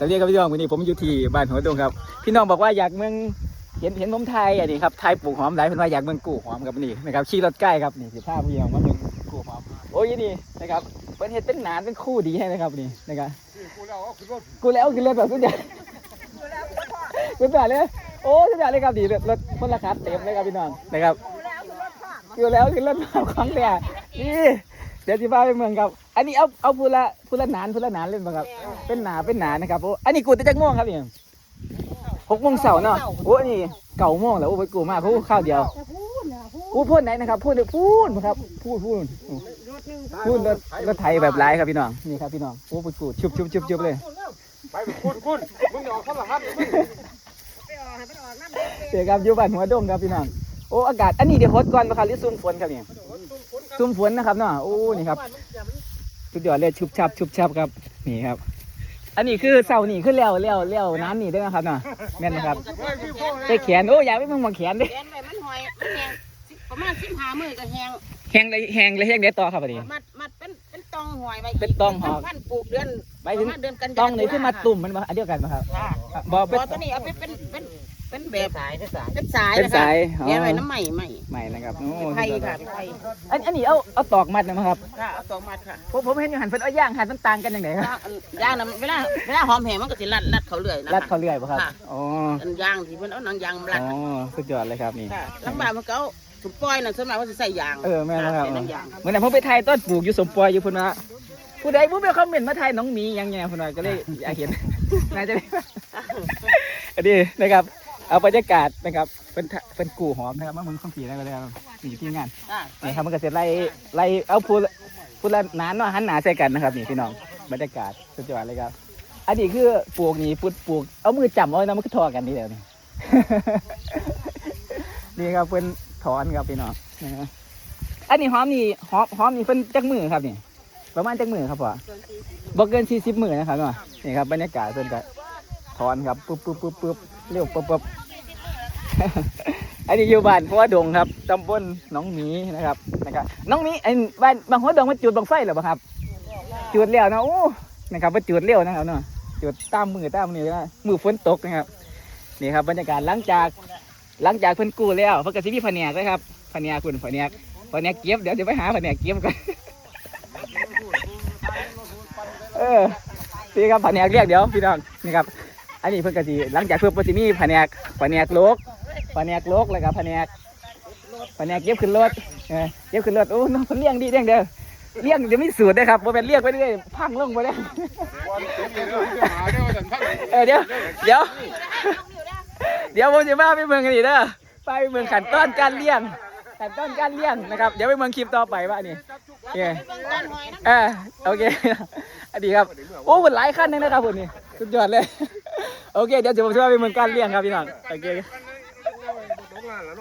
จะเรียกกับพี่น้องวันนี้ผมอยู่ที่บ้านหัวดงครับพี่น้องบอกว่าอยากเมืองเห็นเห็นผมไทยอันนี้ครับไทยปลูกหอมหลายเพิ่นว่าอยากเมืองกู่หอมครับนี่นะครับขี่รถใกล้ครับนี่สิพาพี่น้องมาเมืองกู่หอมโอ้ยนี่นะครับเป็นเห็ดเป็นหนานเป็นคู่ดีให้นะครับนี่นะครับกูแล้วเอาขึ้นรถแล้วคือรถแบบสุดยอดสุดยอดเลยโอ้สุดยอดเลยครับดีรถรถคนละคันเต็มเลยครับพี่น้องนะครับกูแล้วคือรถแบบของแต่นี่เดี๋ยวสิพาไปเมืองครับ อันนี้เอาเอาพูละพูละหนานพูละหนานเล่นบ้างครับ เป็นหนาเป็นหนานะครับโอ้อันนี้กูจะจักม่วงครับนี่หกโมงเสาร์เนาะโอ้อันนี้เก่าโมงแล้วโอ้ไปกูมากเพราะข้าวเดียวจะพูดนะพูดพูดพูดไหนนะครับ พูดพูดครับ พูดพูดพูดรถรถไทยแบบไร้ครับพี่น้องนี่ครับพี่น้องโอ้ไปกูชุบชุบชุบชุบเลยไปไปคุณคุณมึงออกข้างหลังครับมึงเดี๋ยวครับอยู่บ้านหัวดงครับพี่น้องโอ้อากาศอันนี้เดี๋ยวฮดก่อนมาครับหรือซุ่มฝนครับนี่ซุ่มฝนนะครับเนาะโอ้นี่ครับ สุดยอดเลยชุบชับชุบชับครับนี่ครับ อันนี้คือเสานี่ขึ้นแล้วแล้วแล้วน้ำนี่ด้วยนะครับเนาะแม่นนะครับเฮ้ยพี่พ่อไปแขนโอ้อยากไปมึงมองแขนดิแกนไปมันหอยมันแห้งประมาณสิบห้ามือก็แห้งแหงเลยแหงเลยแหงเดี๋ยวต่อครับอันนี้มัดมัดเป็นเป็นตองหอยไปเป็นตองหอยพันปลูกเดือนไปถึงประมาณเดือนกันยายนต้องนี่คือมาตุ่มมันมาอันเดียวกันไหมครับค่ะบอบ่เป็นตัวนี้เอาไปเป็นเป็น เป็นแบบสายเป็นสายเป็นสายเป็นสายอ๋อ แกนไว้น้ำใหม่ใหม่ใหม่นะครับโอ้ไทยค่ะไทยอันอันนี้เอาเอาตอกมัดนะครับค่ะเอาตองมัดค่ะผมผมเห็นอยู่หันเพิ่นเอาย่างหันมันต่างกันยังไงครับย่างย่างน้ำเวลาเวลาหอมแห้งมันก็สิรัดรัดเขาเรื่อยนะรัดคะเขาเรื่อยป่ะครับค่ะ อ๋ออันย่างที่เพิ่นเอาหนังยางรัดอ๋อสุดยอดเลยครับนี่ ค่ะลำบากมันก็เอาถุงปล่อยน่ะส่วนมากว่าสิใส่ยางเออแม่นแล้วครับใส่น้ำยางเมื่อไหร่ผมไปไทยต้นปลูกอยู่สมปอยอยู่พุ่นว่าผู้ใดผู้ไปคอมเมนต์มาไทยน้องหมีอย่างเงี้ยพุ่นว่าก็เลยอยากเห็น น่าจะได้ อันนี้นะครับ เอาบรรยากาศนะครับเป็นทะเป็นกู่หอมนะครับมามึงข้องผีได้เลยครับนี่ที่งานค่ะนี่ครับมันก็จะไล่ไล่เอาพูดพูดละหนานเนาะหันหนาใส่กันนะครับนี่พี่น้องบรรยากาศสุดยอดเลยครับอันนี้คือปลูกนี่ปลูกปลูกเอามือจับเอาไว้นะมันก็ทอกันนี่เดี๋ยวนี้นี่ครับเป็นถอนครับพี่น้องนะฮะอันนี้หอมนี่หอมหอมนี่เป็นจักมือครับนี่ประมาณจักมือครับพ่อบอกเกินสี่สิบมือนะครับเนาะนี่ครับบรรยากาศเพิ่นก็ถอนครับปุ๊บปุ๊บปุ๊บปุ๊บ เร็วปุ๊บปุ๊บอันนี้อยู่บ้านหัวดงครับตำบลหนองหมีนะครับนะครับน้องหมีไอ้บ้านบางหัวดงมันจุดบังไฟหรอเปล่าครับ จุดแล้วนะโอ้นะครับมันจุดเร็วนะครับเนาะจุดตามมือตามนี่นะมือฝนตกนะครับนี่ครับบรรยากาศหลังจากหลังจากเพิ่นกู้แล้วเพิ่นก็สิมีแผนกเลยครับผนกคุณผนกแผนกเก็บเดี๋ยวเดี๋ยวไปหาผนกเก็บกันเออพี่ครับผนกเรียกเดี๋ยวพี่น้องนี่ครับ อันนี้เพิ่นก็สิหลังจากเพิ่นก็สิมีแผนกแผนกโลกแผนกโลกแล้วก็แผนกแผนกเก็บขึ้นรถเออเก็บขึ้นรถโอ้น้องเพิ่นเลี้ยงดีเลี้ยงเด้อเลี้ยงเดี๋ยวมีสูตรเด้ครับบ่เป็นเลี้ยงไปเรื่อยพังลงไปเลยเอออเดี๋ยวเดี๋ยวเดี๋ยวผมจะมาไปเมืองกันอีกเด้อไปเมืองขันต้อนการเลี้ยงขันต้อนการเลี้ยงนะครับเดี๋ยวไปเมืองคลิปต่อไปว่านี่เออเออโอเคอันนี้ครับโอ้มันหลายขั้นเลยนะครับผมนี่สุดยอดเลย โอเค เดี๋ยวจะผมจะมาไปเมืองการเลี้ยงครับพี่น้องโอเคตกงานแล้วเนาะ